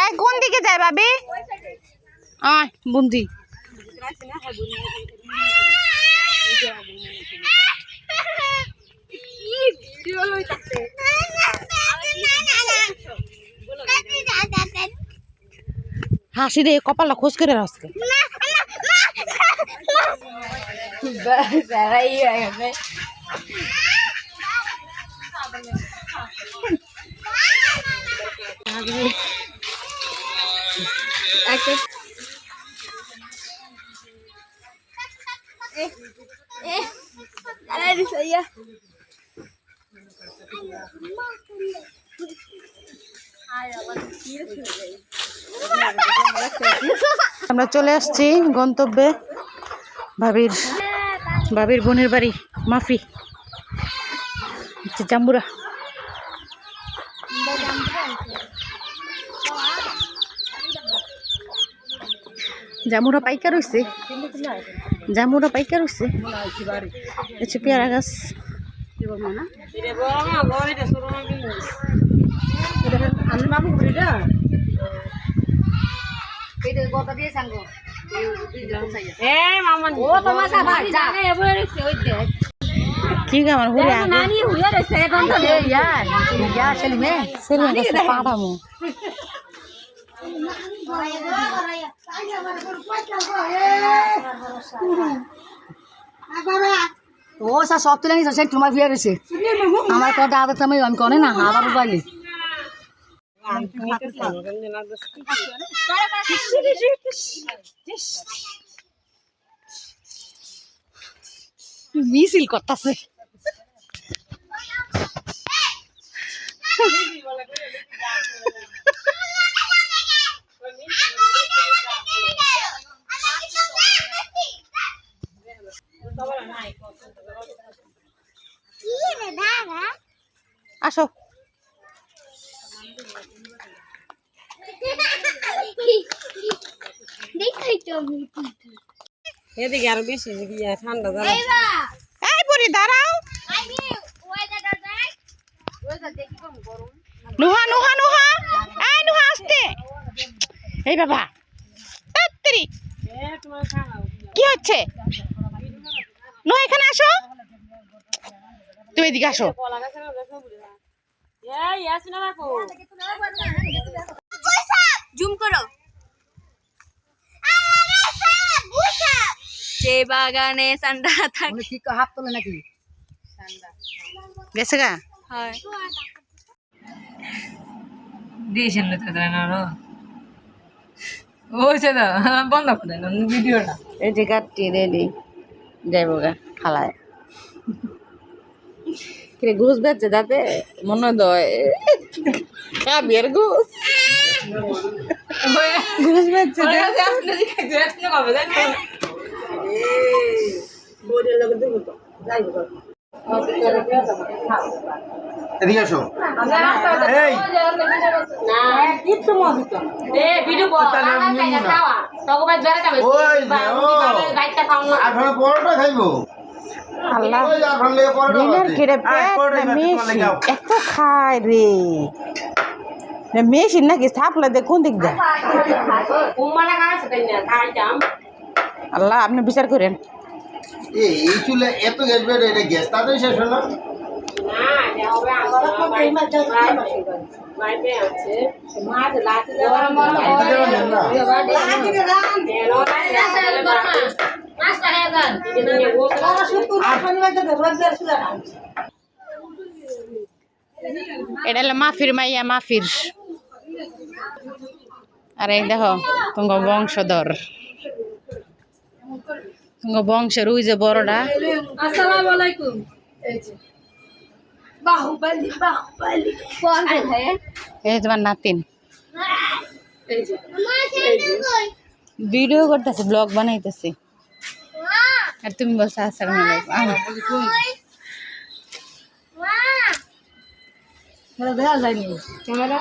এই কোন দিকে যায় ভাবি আয় বুন্দি হাসি রে কপালটা খোঁজ করে রাখছে আমরা চলে আসছি গন্তব্যে ভাবির ভাবির বোনের বাড়ি মাফি। জাম্বুরা। জামুরা পাইকার হইছে। জামুরা পাইকার হইছে। হচ্ছে পেয়ারা গাছ। কি আমার ঘুরে আগে সেলে গেছে পাড়ামো। ও স্যার সব তুলে নিয়েছে তোমার বিয়ে রয়েছে আমার কথা আদত আমি করে না আবার মিছিল করতেছে। আসো। এদিকে আরও বেশি ঠান্ডা এই পরি দাঁড়াও। নুহা নুহা নুহা। এই নুহা আসতে। এই বাবা। তাড়াতাড়ি কি হচ্ছে? নুহা এখানে আসো। তুমি এদিকে আসো। না জুম করো। যে বাগানে সান্ডা থাকে। কি হাত তোলে নাকি? গেছে গা? হয়। দিয়েছেন না তাদের না ওইছে তো বন্ধ করে ভিডিওটা। এই যে কাটটি রেডি যাইব গা খালায়। কিরে ঘুষ বেচছে তাতে? মনে দয় কাবিয়ার ঘুষ। ঘুষ বেচছে আপনি এদিকে আসো। এই। এ ভিডিও কল খাওয়া তখন জরে যাবে ওই যে, ও। খাও না আর ভালো পরোটা খাইবো? আল্লাহ ওই আর ভালো পরোটা দিনের কিরে পেট এত খায় রে। না মেশিন নাকি থাপলে দে কোন দিক যায়? আল্লাহ আপনি বিচার করেন। এই চুলে এত গ্যাস বের এটা গ্যাস তাড়াতাড়ি শেষ হলো। এটা হলো মাফির মাইয়া মাফির। আরে দেখো, তোমার বংশধর। বংশের ওই যে বড়টা আসসালামু আলাইকুম এই তোমার নাতিন। ভিডিও করতেছে ব্লগ বানাইতেছে। আর তুমি বলছো আসসালামু আলাইকুম দেখা যায়নি। ক্যামেরা?